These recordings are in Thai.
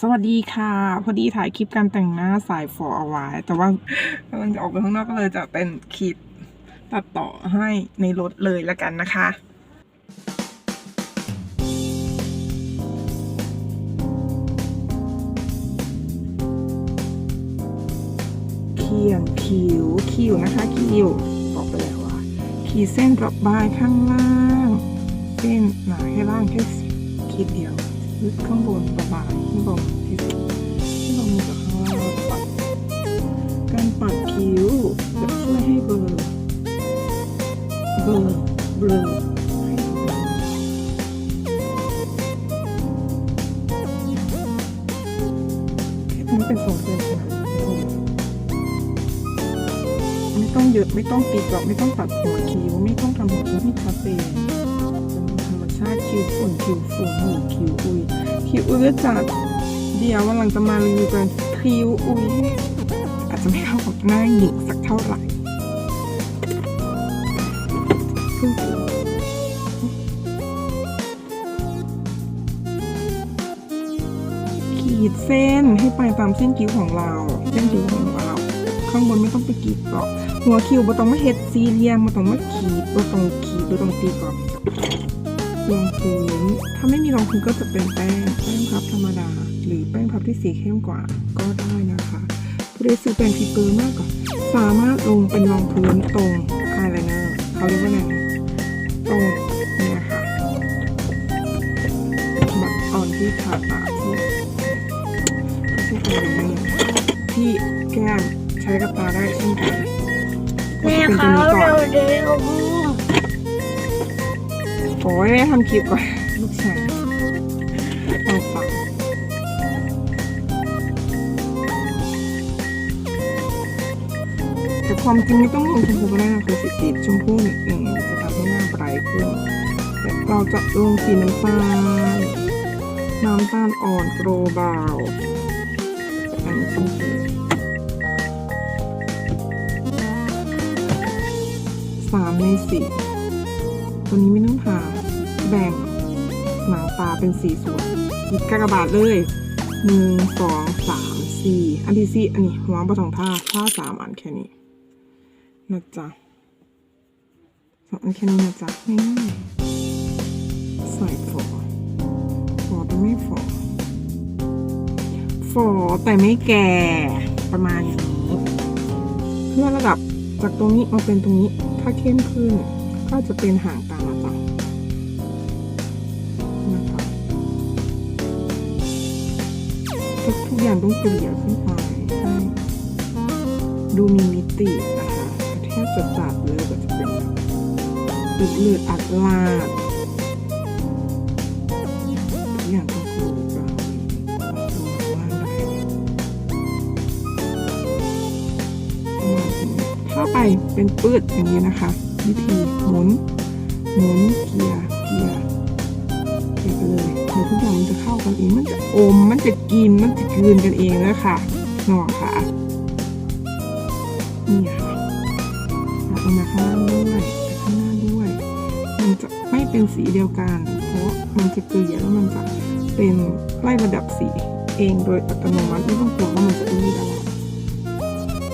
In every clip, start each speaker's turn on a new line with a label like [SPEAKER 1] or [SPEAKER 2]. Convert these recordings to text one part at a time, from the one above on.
[SPEAKER 1] สวัสดีค่ะ พอดีถ่ายคลิปการแต่งหน้าสายฝอเอาไว้ แต่ว่ากำลังจะออกไปข้างนอกก็เลยจะเป็นคลิปตัดต่อให้ในรถเลยละกันนะคะเขียนคิ้วคิ้วนะคะคิ้วบอกไปแล้วว่าขีดเส้นระบายข้างล่าง เส้นหนาแค่ล่างแค่ขีดเดียว ลึกข้างบนระบายที่บนที่สุดที่เรามีกับข้างล่างปัดการปัดคิ้วจะช่วยให้เบลอเบลอเบลอให้เบลอแค่นี้เป็นทรงเส้นนาดนี้ไม่ต้องเยอะไม่ต้องปิดหรอกไม่ต้องตัดหัวคิ้วไม่ต้องทำหัวคิ้วให้ชัดเจนาติคิวฝุ่นคิวฝุ่นหูคิวอุยคิวอุยก็จัดเดี๋ยววันหลังจะมารีวิวกันคิวอุยอาจจะไม่เข้ากับหน้าหญิงสักเท่าไหร่ขีดเส้นให้ไปตามเส้นคิ้วของเรา เส้นคิ้วของเรา ข้างบนไม่ต้องไปกีดหรอกหัวคิ้วบ่ต้องมาเฮ็ดสี่เหลี่ยมบ่ต้องมาขีดบ่ต้องขีดบ่ต้องตีกรอบ รองพื้น ถ้าไม่มีรองพื้นก็จะเป็นแป้ง แป้งพับธรรมดา หรือแป้งพับที่สีเข้มกว่าก็ได้นะคะผู้ใดซื้อเป็นฟิเปอร์มากกว่าสามารถลงเป็นรองพื้นตรงอายไลเนอร์เขาเรียกว่าไงตรงเนี่ยค่ะแบบตอนที่ทาตาที่ไม่ใช่อายไลเนอร์ที่แก้มใช้กับตาได้เช่นกัน
[SPEAKER 2] แม่
[SPEAKER 1] ก็
[SPEAKER 2] เขา
[SPEAKER 1] จะเป็นตัวนี้ก่อน
[SPEAKER 2] เร็วเร็ว
[SPEAKER 1] โอ้ยแม่ทำคลิปก่อนลูกชายเอาฟังแต่ความจริงไม่ต้องลงชมพูก็ได้นะคือสีติดชมพูนิดหนึ่งจะทำให้หน้าไบรท์ขึ้นแต่เราจะลงสีน้ำตาลน้ำตาลอ่อนโกรบาวอันนี้ชมพูสามในสี่ตัวนี้ไม่ต้องทา แบ่งหนังตาเป็นสี่ส่วนหยิบกากบาทเลยหนึ่งสองสามสี่อันที่สี่อันนี้หัวบะทองท่าท่าสามอันแค่นี้นะจ๊ะสองอันแค่นี้นะจ๊ะง่ายๆใส่ฝอฝอแต่ไม่ฝอฝอแต่ไม่แก่ประมาณนี้เพื่อระดับจากตรงนี้มาเป็นตรงนี้ ถ้าเข้มขึ้นก็จะเป็นห่าง อย่างต้องเกลี่ยขึ้นไปให้ดูมีมิตินะคะแทบจะจัดเลยก็จะเป็นเลือดเลือดอัดลาดทุกอย่างต้องคูกันดูว่าได้ถ้าไปเป็นปืดอย่างนี้นะคะ วิธีหมุนหมุนเกียร์เกียร์เกียร์ไปเลย เดี๋ยวทุกอย่างมันจะเข้ากันเอง มันจะอม มันจะกิน มันจะกลืนกันเองเลยค่ะหนอค่ะ นี่ค่ะเอามาข้างล่างด้วยข้างหน้าด้วย มันจะไม่เป็นสีเดียวกัน เพราะมันจะเกลี่ยแล้วมันจะเป็นไล่ระดับสีเองโดยอัตโนมัติไม่ต้องกลัวว่ามันจะอืดอะไร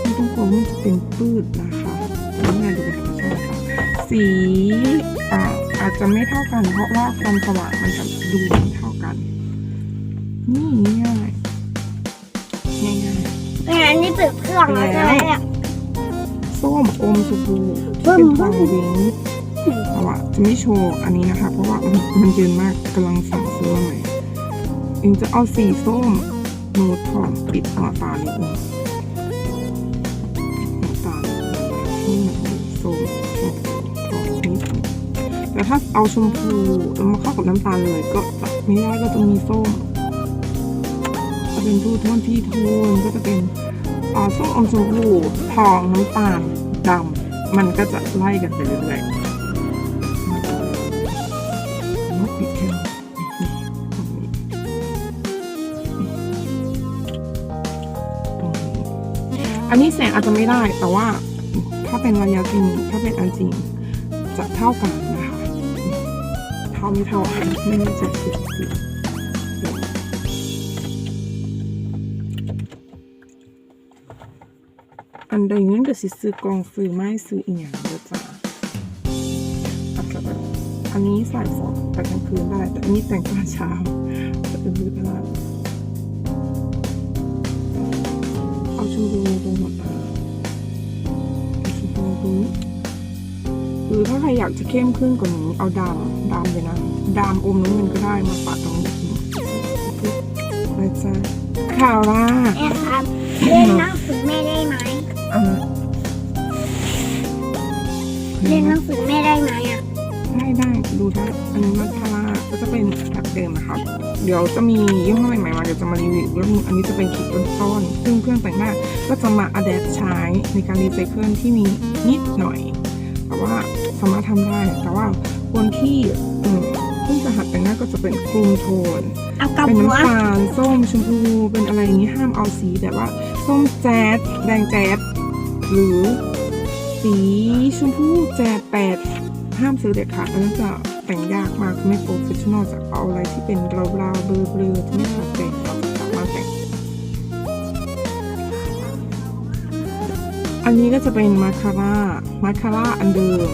[SPEAKER 1] ไม่ต้องกลัวว่ามันจะเป็นปืดนะคะนี่ไงดูเป็นธรรมชาติค่ะสี อ่าอาจจะไม่เท่ากัน เพราะว่าความสว่างมันจะดูไม่เท่ากัน นี่ง่ายง่ายง่าย
[SPEAKER 2] แม่อันนี้เปิดเครื่องแล้วใช่ไหมเนี่ย
[SPEAKER 1] ๆส้มอมชมพูที่เป็นทองวิงแต่ว่าจะไม่โชว์อันนี้นะคะ เพราะว่ามันมันเย็นมากกำลังสั่งซื้อมาใหม่เองจะเอาสีส้มนูดทองปิดหัวตานิดนึงน้ำตาลให้มัน แต่ถ้าเอาชมพูแล้วมาเข้ากับน้ำตาลเลย ก็ไม่ได้ก็จะมีส้มจะเป็นทูโทนที่โทนก็จะเป็นส้มอมชมพูทองน้ำตาลดำมันก็จะไล่กันไปเรื่อยๆมาปิดแค่อันนี้แสงอาจจะไม่ได้แต่ว่าถ้าเป็นระยะจริงถ้าเป็นอันจริงจะเท่ากัน ท่าไม่เท่าไม่แน่ใจสิอันใดเงินก็สิซื้อกองซื้อไม้ซื้ออีหยังเด้อจ้าอันนี้ใส่ฝอกแต่กลางคืนได้ แต่นี่แต่งตอนเช้าแต่เออก็ได้เอาชมพูตรงหัวตาชมพูตรงนี้ หรือถ้าใครอยากจะเข้มขึ้นกว่านี้เอาดำดำเลยนะดำอมน้ำเงินก็ได้มาปะตรงนี้ไปจ้าข่าวล่ะ
[SPEAKER 2] แม่ครับเล่นหนังสือแม่ได้ไหม
[SPEAKER 1] อ่า
[SPEAKER 2] เล่นหนังสือแม่ได้ไหมอะ
[SPEAKER 1] ได้ได้ดูได้อันนี้มาคาร่าก็จะเป็นแบบเดิมนะครับ เดี๋ยวจะมียี่ห้อใหม่ๆมาเดี๋ยวจะมารีวิวแล้วอันนี้จะเป็นคลิปต้นๆซึ่งเครื่องแต่งหน้าก็จะมาอัดแอปใช้ในการรีไซเคิลที่มีนิดหน่อยแต่ว่า สามารถทำได้ แต่ว่าคนที่อืมเพิ่งจะหัดแต่งหน้าก็จะเป็นคลุมโทน
[SPEAKER 2] เอากลับ
[SPEAKER 1] เป็น
[SPEAKER 2] หัว
[SPEAKER 1] น้ำตาลส้มชมพูเป็นอะไรอย่างนี้ห้ามเอาสีแบบว่า ส้มแจ๊ดแดงแจ๊ดหรือสีชมพูแจ๊ดแปดห้ามซื้อเด็ดขาดอันนั้นจะแต่งยากมากไม่โปรเฟชชั่นอลจะเอาอะไรที่เป็นราวๆเบลอๆที่ไม่ขาดแต่งเราจะสามารถแต่งอันนี้ก็จะเป็นมาคาร่ามาคาร่าอันเดิม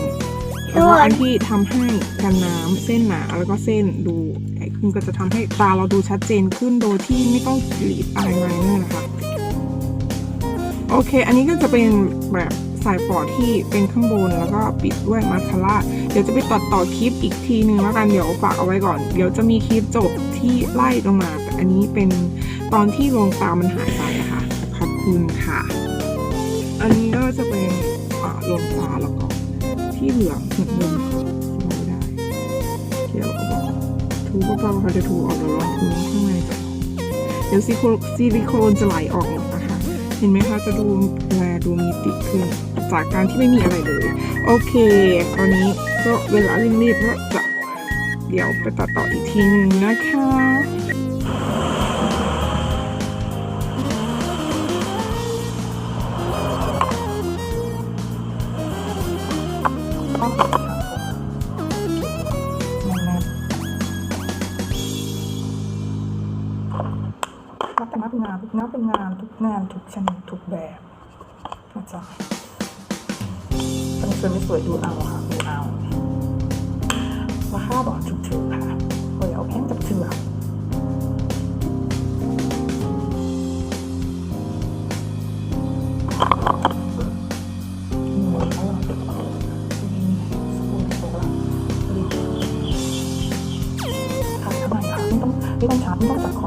[SPEAKER 1] แต่ว่าอันที่ทำให้กันน้ำเส้นหนาแล้วก็เส้นดูใหญ่ขึ้นก็จะทำให้ตาเราดูชัดเจนขึ้นโดยที่ไม่ต้องกรีดอะไรมาเนี่ยนะคะโอเค อันนี้ก็จะเป็นแบบสายฝอที่เป็นข้างบนแล้วก็ปิดด้วยมาสคาร่า เดี๋ยวจะไปตัดต่อคลิปอีกทีนึงแล้วกัน เดี๋ยวฝากเอาไว้ก่อน เดี๋ยวจะมีคลิปจบที่ไล่ลงมา แต่อันนี้เป็นตอนที่ดวงตามันหายไปอะค่ะขอบคุณค่ะ อันนี้ก็จะเป็นอ่าดวงตาแล้วก็ ที่เหลืองเหมือนเดิมค่ะสบาได้เดี๋ยวก็บอกถูเบาๆค่ะจะถูออกเดี๋ยวลองถูข้างในก่อนเดี๋ยวซิโคซิลิโคนจะไหลออกหมดนะคะ เห็นไหมคะจะดูแลดูมีติขึ้นจากการที่ไม่มีอะไรเลย โอเค ตอนนี้ก็เวลารีบๆแล้วจะเดี๋ยวไปตัดต่ออีกทีหนึ่งนะคะ เนานทุกหน้าเป็นงานทุกงานทุกชนิดทุกแบบนะจ๊ะสวยไม่สวยดูเอาค่ะดูเอาว่าค่าบอกถูกถือค่ะเฮ้ยเอาแค่จับเถือกหมทำไมคะไม่ต้องไม่ต้องชาร์จไม่ต้องจัด